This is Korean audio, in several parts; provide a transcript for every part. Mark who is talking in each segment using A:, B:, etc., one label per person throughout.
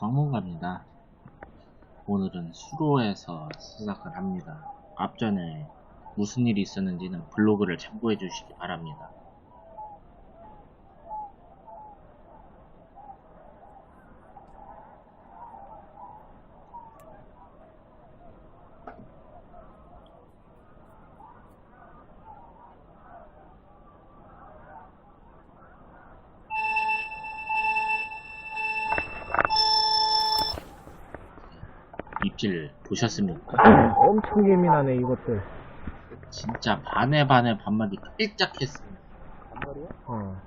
A: 광문갑니다. 오늘은 수로에서 시작을 합니다. 앞전에 무슨 일이 있었는지는 블로그를 참고해 주시기 바랍니다. 입질 보셨습니까?
B: 엄청 예민하네 이것들.
A: 진짜 반에 반에 반마디 삐짝했습니다.
B: 어.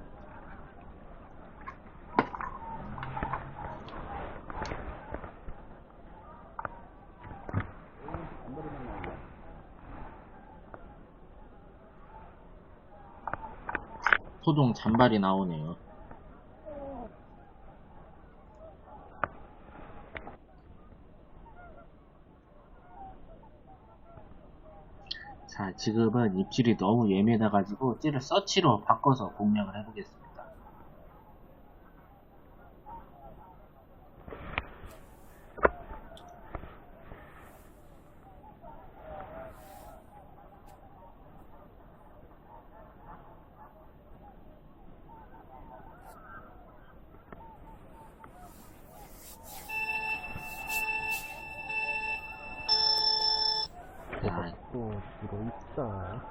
A: 소동 잔발이 나오네요. 자, 지금은 입질이 너무 예민해가지고 찌를 서치로 바꿔서 공략을 해보겠습니다. 자,
B: 또 뒤로 있다.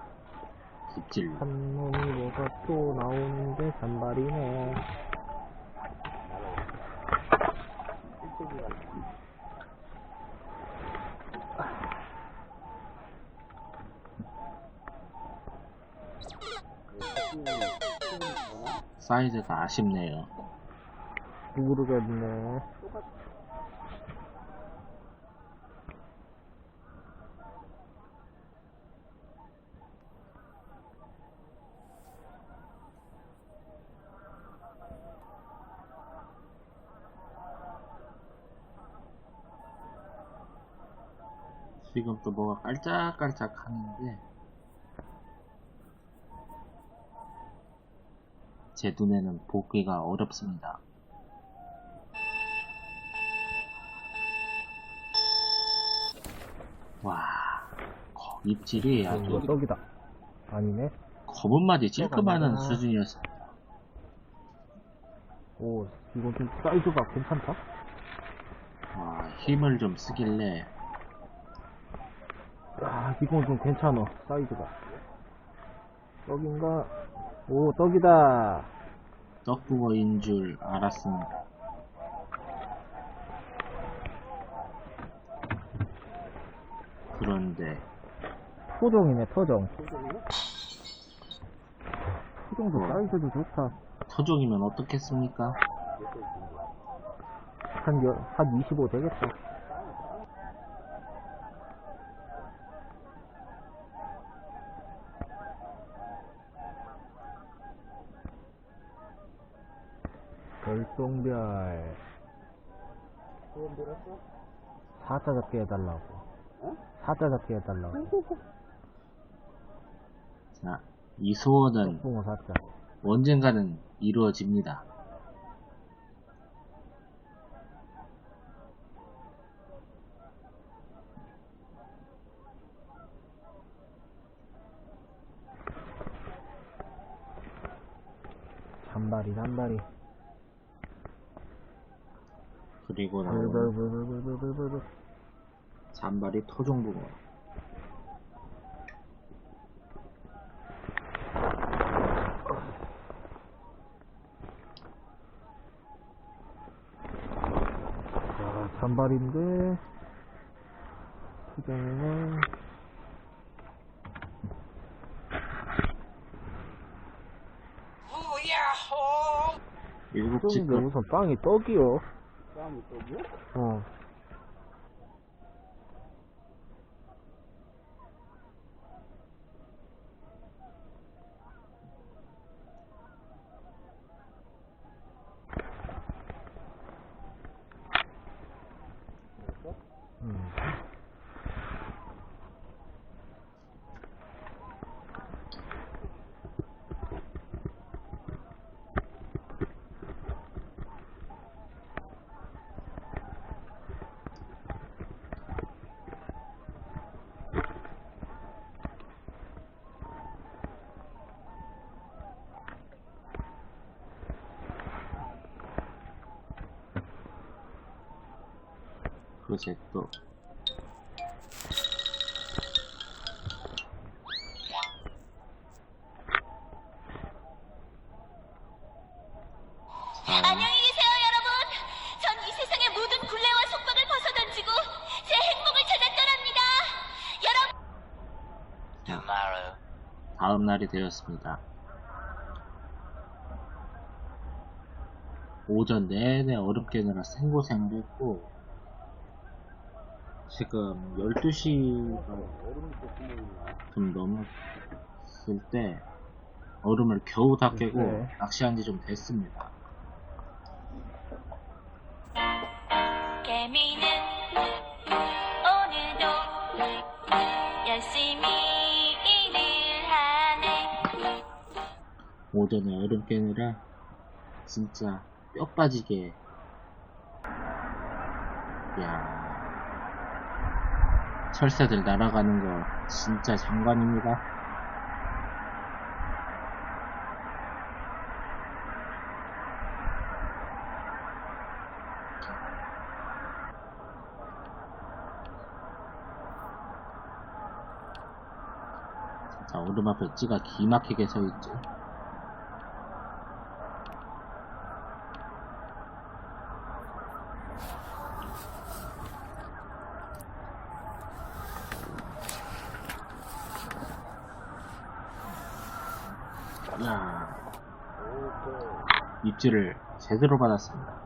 A: 입질
B: 한 놈이 뭐가 또 나오는데 잔발이네.
A: 사이즈가 아쉽네요.
B: 모르겠네.
A: 지금 또 뭐가 깔짝깔짝 하는데 제 눈에는 보기가 어렵습니다. 와, 거- 입질이
B: 이거
A: 아주
B: 떡이다. 아니네.
A: 검은 마디 찔끔하는
B: 아.
A: 수준이었습니다.
B: 오, 이거 좀 사이즈가 괜찮다.
A: 와, 힘을 좀 쓰길래
B: 야, 이건 좀 괜찮아. 사이즈가. 떡인가? 오, 떡이다.
A: 떡붕어인 줄 알았습니다. 그런데
B: 토종이네, 토종. 토종도
A: 어.
B: 사이즈도 좋다.
A: 토종이면 어떻겠습니까?
B: 한, 여, 한 25 되겠다. 별똥별. 사자 잡게 해달라고. 사자 잡게 해달라고.
A: 자, 이 소원은
B: 붕어 사자.
A: 언젠가는 이루어집니다.
B: 잔발이, 잔발이.
A: 그리고
B: 불불불불불불불.
A: 잔발이 토종붕어.
B: 자, 잔발인데, 수정이는,
A: 일곱 지급
B: 무슨 빵이 떡이요? 빵이 떡이요? 어. 음.
A: 또 자,
C: 안녕히 계세요, 여러분. 전 이 세상의 모든 굴레와 속박을 벗어던지고 제 행복을 찾아 떠납니다. 여러분.
A: 자, 다음 날이 되었습니다. 오전 내내 얼음 깨느라 생고생을 했고 지금 12시가 좀 넘었을 때 얼음을 겨우 다 깨고
B: 네.
A: 낚시한 지 좀 됐습니다.
C: 개미는 오늘도 열심히 일을 하네.
A: 오전에 얼음 깨느라 진짜 뼈 빠지게 야 철새들 날아가는 거 진짜 장관입니다. 자 얼음 앞에 찌가 기막히게 서 있죠 야 입질을 제대로 받았습니다.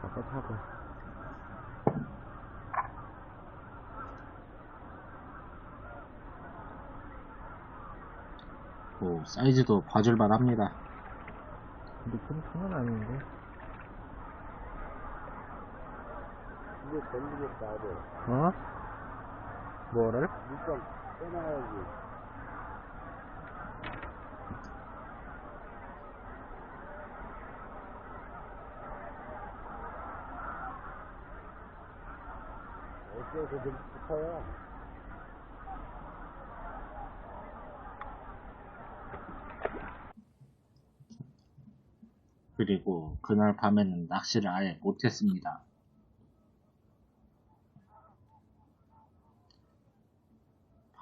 B: 사과 사과.
A: 오, 사이즈도 봐줄만 합니다.
B: 근데 큰 편은 아닌데.
D: 이게 하래.
B: 어? 뭐를?
D: 물감 빼놔야지. 어째서 좀 싶어요?
A: 그리고 그날 밤에는 낚시를 아예 못했습니다.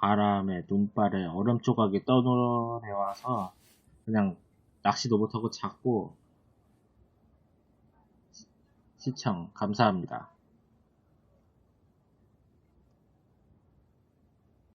A: 바람에 눈발에 얼음 조각이 떠내려와서 그냥 낚시도 못하고 잤고 시청 감사합니다.